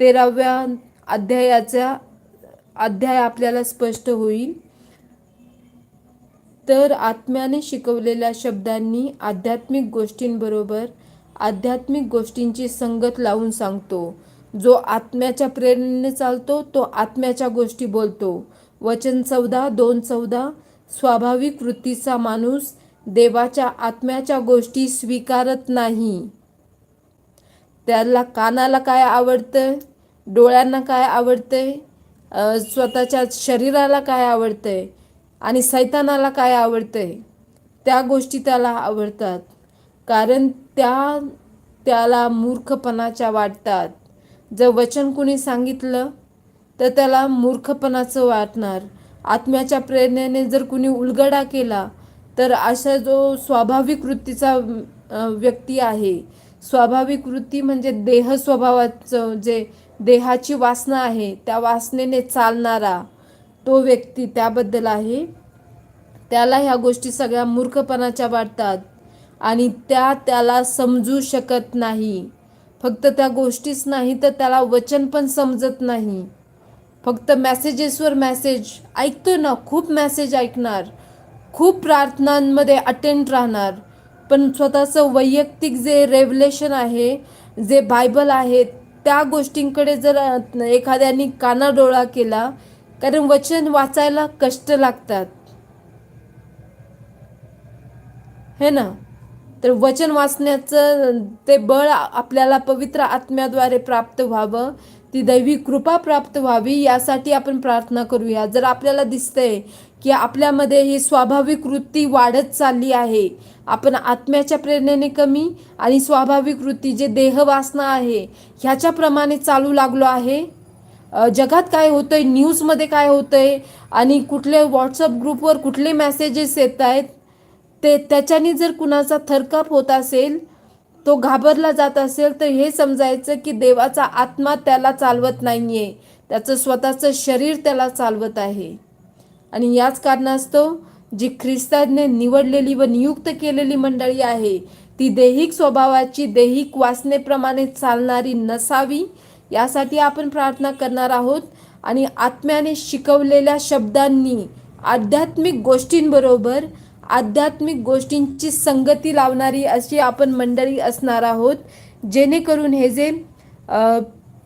तेराव्या अध्यायाचा अध्याय आपल्याला स्पष्ट होईल. तर आत्म्याने शिकवलेल्या शब्दांनी आध्यात्मिक गोष्टींबरोबर आध्यात्मिक गोष्टींची संगत लावून सांगतो. जो आत्म्याच्या प्रेरणेने चालतो तो आत्म्याच्या गोष्टी बोलतो. वचन चौदा दोन चौदा स्वाभाविक वृत्तीचा माणूस देवाच्या आत्म्याच्या गोष्टी स्वीकारत नाही. त्याला कानाला काय आवडतं डोळ्यांना काय आवडतंय? स्वतःच्या शरीराला काय आवडतंय? आणि सैतानाला काय आवडतंय? त्या गोष्टी त्याला आवडतात. कारण त्या त्याला मूर्खपणाच्या वाटतात. जर वचन कुणी सांगितलं तर त्याला मूर्खपणाचं वाटणार. आत्म्याच्या प्रेरणेने जर कुणी उलगडा केला तर अशा जो स्वाभाविक वृत्तीचा व्यक्ती आहे स्वाभाविक वृत्ती म्हणजे देह स्वभावाचं जे देहाची वासना आहे त्या वासनेने चालणारा तो व्यक्ती त्याबद्दल आहे. त्याला ह्या गोष्टी सगळ्या मूर्खपणाच्या वाटतात आणि त्या त्याला समजू शकत नाही. फक्त त्या गोष्टीच नाही तर त्याला वचन पण समजत नाही. फक्त मॅसेजेसवर मॅसेज ऐकतो ना खूप मॅसेज ऐकणार खूप प्रार्थनांमध्ये अटेंड राहणार. पण स्वतःचं वैयक्तिक जे रेव्हलेशन आहे जे बायबल आहे त्या गोष्टींकडे जर एखाद्याने कानाडोळा केला कारण वचन वाचायला कष्ट लागतात. हे ना? तर वचन वाचण्याचं ते बळ आपल्याला पवित्र आत्म्याद्वारे प्राप्त व्हावं ती दैवी कृपा प्राप्त व्हावी यासाठी आपण प्रार्थना करूया. जर आपल्याला दिसतंय की आपल्यामध्ये ही स्वाभाविक वृत्ती वाढत चालली आहे. आपण आत्म्याच्या प्रेरणेने कमी आणि स्वाभाविक वृत्ती जे देहवासना आहे ह्याच्याप्रमाणे चालू लागलो आहे. जगात काय होतंय न्यूजमध्ये काय होतंय आणि कुठले व्हॉट्सअप ग्रुपवर कुठले मेसेजेस येत आहेत ते त्याच्याने जर कुणाचा थरकाप होत असेल तो घाबरला जात असेल तर हे समजायचं की देवाचा आत्मा त्याला चालवत नाही आहे त्याचं स्वतःचं शरीर त्याला चालवत आहे. आणि याच कारणास्तव जी ख्रिस्ताने निवडलेली व नियुक्त केलेली मंडळी आहे ती दैहिक स्वभावाची दैहिक वासनेप्रमाणे चालणारी नसावी यासाठी आपण प्रार्थना करणार आहोत. आणि आत्म्याने शिकवलेल्या शब्दांनी आध्यात्मिक गोष्टींबरोबर आध्यात्मिक गोष्टींची संगती लावणारी अशी आपण मंडळी असणार आहोत. जेणेकरून हे जे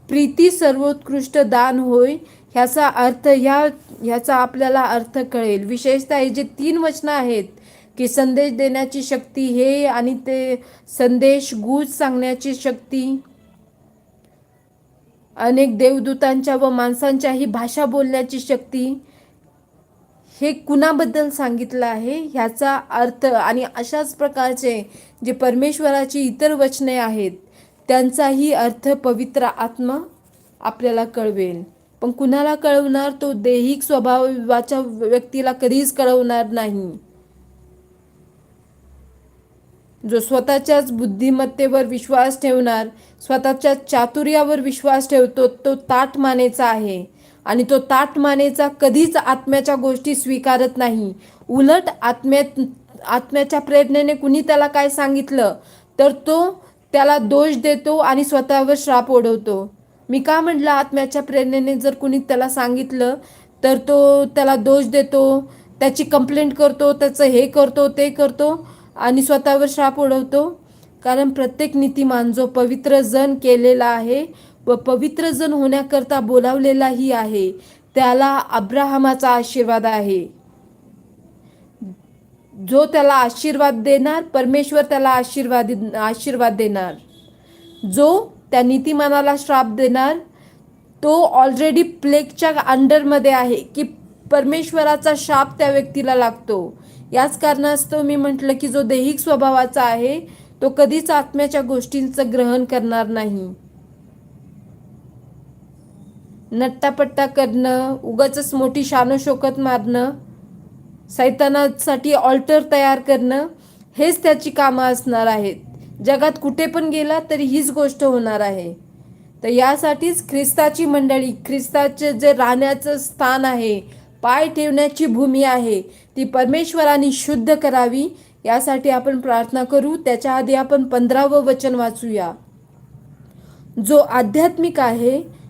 प्रीती सर्वोत्कृष्ट दान होय ह्याचा अर्थ ह्या ह्याचा आपल्याला अर्थ कळेल. विशेषतः हे जे तीन वचनं आहेत की संदेश देण्याची शक्ती हे आणि ते संदेश गुज सांगण्याची शक्ती अनेक देवदूतांच्या व माणसांच्याही भाषा बोलण्याची शक्ती हे कुणाबद्दल सांगितलं आहे? ह्याचा अर्थ आणि अशाच प्रकारचे जे परमेश्वराची इतर वचने आहेत त्यांचाही अर्थ पवित्र आत्मा आपल्याला कळवेल. पण कुणाला कळवणार तो दैहिक स्वभावाच्या व्यक्तीला कधीच कळवणार नाही. जो स्वतःच्याच बुद्धिमत्तेवर विश्वास ठेवणार स्वतःच्या चातुर्यावर विश्वास ठेवतो तो ताट मानेचा आहे. आणि तो ताट मानेचा कधीच आत्म्याच्या गोष्टी स्वीकारत नाही. उलट आत्म्यात आत्म्याच्या प्रेरणेने कुणी त्याला काय सांगितलं तर तो त्याला दोष देतो आणि स्वतःवर श्राप ओढवतो. मी का म्हटलं आत्म्याच्या प्रेरणेने जर कुणी त्याला सांगितलं तर तो त्याला दोष देतो त्याची कंप्लेंट करतो त्याचं हे करतो ते करतो आणि स्वतःवर श्राप ओढवतो कारण प्रत्येक नीतिमान जो पवित्र जन केलेला आहे व पवित्र जन होण्याकरता बोलावलेलाही आहे त्याला अब्राहमाचा आशीर्वाद आहे. जो त्याला आशीर्वाद देणार परमेश्वर त्याला आशीर्वाद आशीर्वाद देणार. जो त्या नीतिमानाला श्राप देणार. तो ऑलरेडी प्लेगच्या अंडरमध्ये आहे की परमेश्वराचा शाप त्या व्यक्तीला लागतो. याच कारणास्तव मी म्हटलं की जो दैहिक स्वभावाचा आहे तो कधीच आत्म्याच्या गोष्टींचं ग्रहण करणार नाही. नट्टापट्टा करणं उगाच मोठी शानोशोकत मारणं सैतानासाठी ऑल्टर तयार करणं हेच त्याची कामं असणार आहेत. जगात कुठे पण गेला तरी हीच गोष्ट होणार आहे. तर यासाठीच ख्रिस्ताची मंडळी ख्रिस्ताचे जे राहण्याचं स्थान आहे पाय ठेवण्याची भूमी आहे ती परमेश्वराने शुद्ध करावी यासाठी आपण प्रार्थना करू. त्याच्या आधी आपण पंधरावं वचन वाचूया. जो आध्यात्मिक आहे